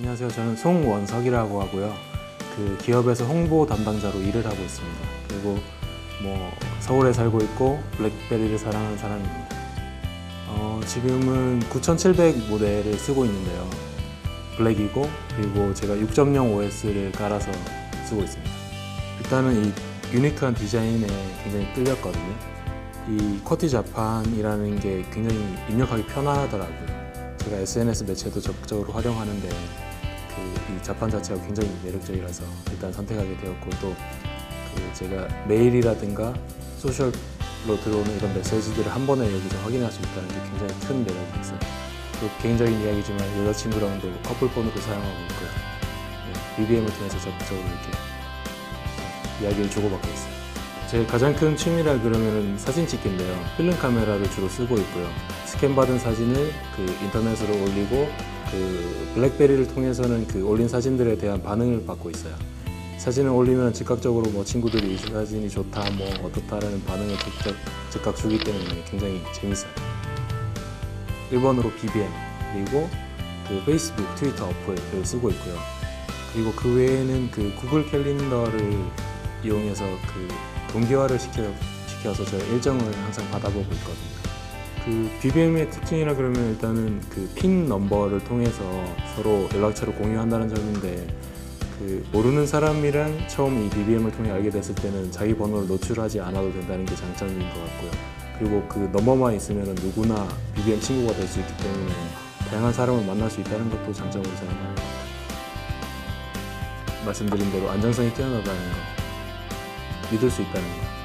안녕하세요. 저는 송원석이라고 하고요. 그 기업에서 홍보 담당자로 일을 하고 있습니다. 그리고 뭐 서울에 살고 있고 블랙베리를 사랑하는 사람입니다. 어, 지금은 9700 모델을 쓰고 있는데요. 블랙이고 그리고 제가 6.0 OS를 깔아서 쓰고 있습니다. 일단은 이 유니크한 디자인에 굉장히 끌렸거든요. 이 쿼티 자판이라는 게 굉장히 입력하기 편하더라고요. 제가 SNS 매체도 적극적으로 활용하는데 그 이 자판 자체가 굉장히 매력적이라서 일단 선택하게 되었고 또 그 제가 메일이라든가 소셜로 들어오는 이런 메시지들을 한 번에 여기서 확인할 수 있다는 게 굉장히 큰 매력이 있어요. 또 개인적인 이야기지만 여자친구랑도 커플폰으로 사용하고 있고요. 네, BBM을 통해서 적극적으로 이렇게 네, 이야기를 주고받고 있어요. 제 가장 큰 취미라 그러면은 사진 찍기인데요. 필름 카메라를 주로 쓰고 있고요. 스캔 받은 사진을 그 인터넷으로 올리고 그 블랙베리를 통해서는 그 올린 사진들에 대한 반응을 받고 있어요. 사진을 올리면 즉각적으로 뭐 친구들이 이 사진이 좋다, 뭐 어떻다라는 반응을 즉각, 즉각 주기 때문에 굉장히 재밌어요. 1번으로 BBM 그리고 그 페이스북, 트위터 어플을 쓰고 있고요. 그리고 그 외에는 그 구글 캘린더를 이용해서 그 동기화를 시켜, 시켜서 저희 일정을 항상 받아보고 있거든요. 그 BBM의 특징이라 그러면 일단은 그 핀 넘버를 통해서 서로 연락처를 공유한다는 점인데 그 모르는 사람이랑 처음 이 BBM을 통해 알게 됐을 때는 자기 번호를 노출하지 않아도 된다는 게 장점인 것 같고요. 그리고 그 넘버만 있으면 누구나 BBM 친구가 될 수 있기 때문에 다양한 사람을 만날 수 있다는 것도 장점으로 생각합니다. 말씀드린 대로 안정성이 뛰어나다는 거, 믿을 수 있다는 거,